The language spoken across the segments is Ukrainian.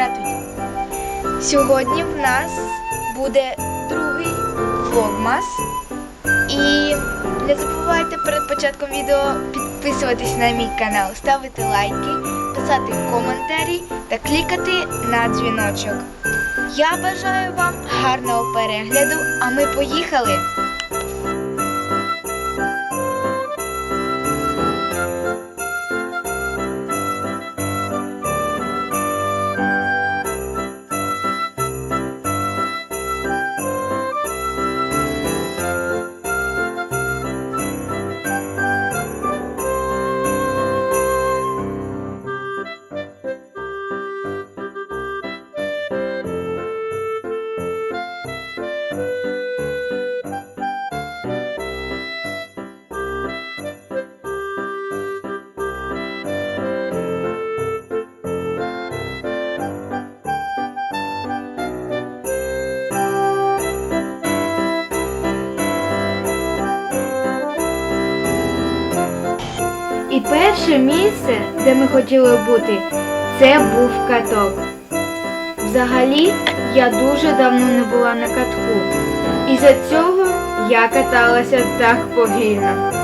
Здравствуйте. Сьогодні в нас буде другий влогмас. І не забувайте перед початком відео підписуватись на мій канал, ставити лайки, писати коментарі та клікати на дзвіночок. Я бажаю вам гарного перегляду, а ми поїхали! І перше місце, де ми хотіли бути, це був каток. Взагалі, я дуже давно не була на катку. І за цього я каталася так повільно.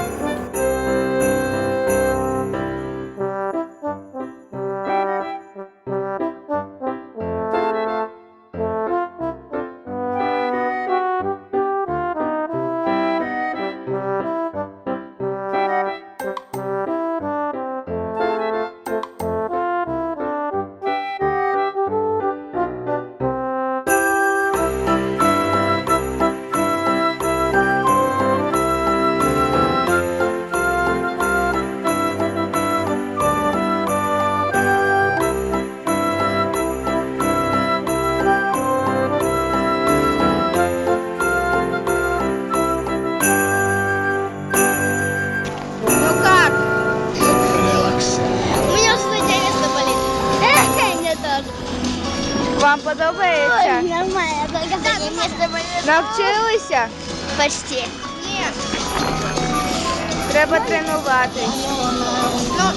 Вам подобається? Ой, нормально, только заднее место болит. Навчилися? Почти. Нет. Треба тренуватись. Ну,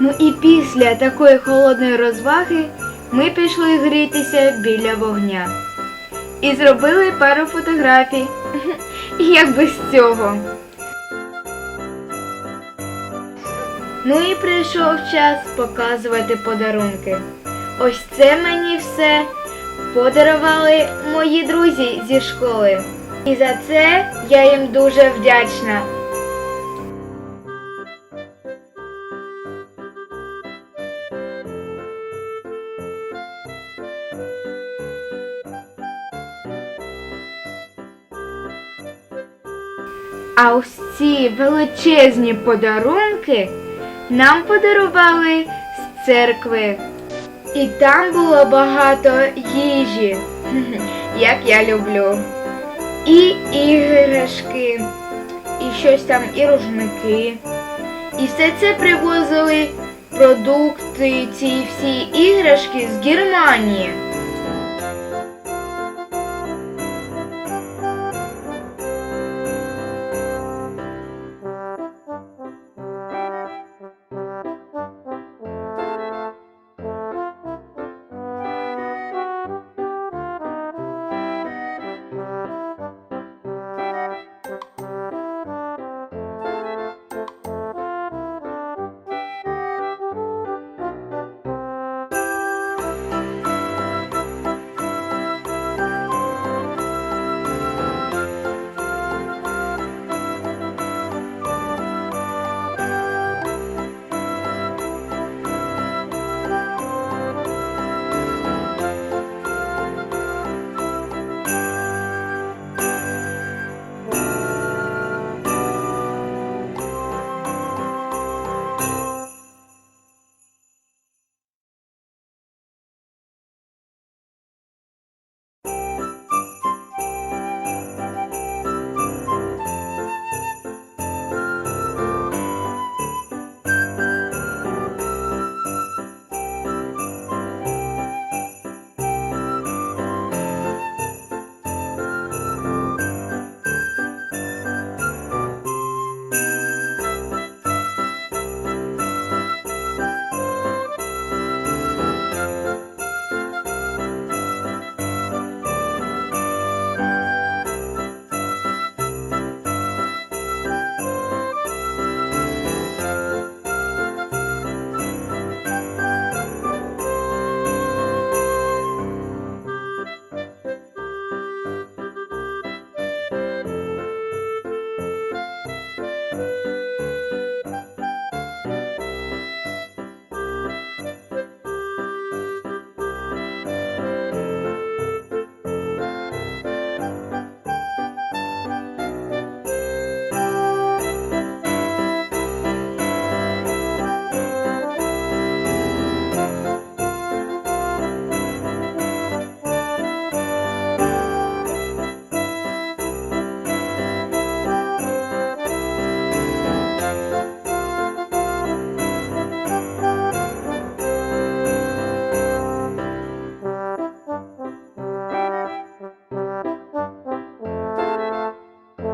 Ну і після такої холодної розваги ми пішли грітися біля вогня. І зробили пару фотографій. Як без цього. Ну і прийшов час показувати подарунки. Ось це мені все подарували мої друзі зі школи. І за це я їм дуже вдячна. А ось ці величезні подарунки нам подарували з церкви. І там було багато їжі, як я люблю. І іграшки, і щось там, і рушники. І все це привозили продукти, ці всі іграшки з Германії.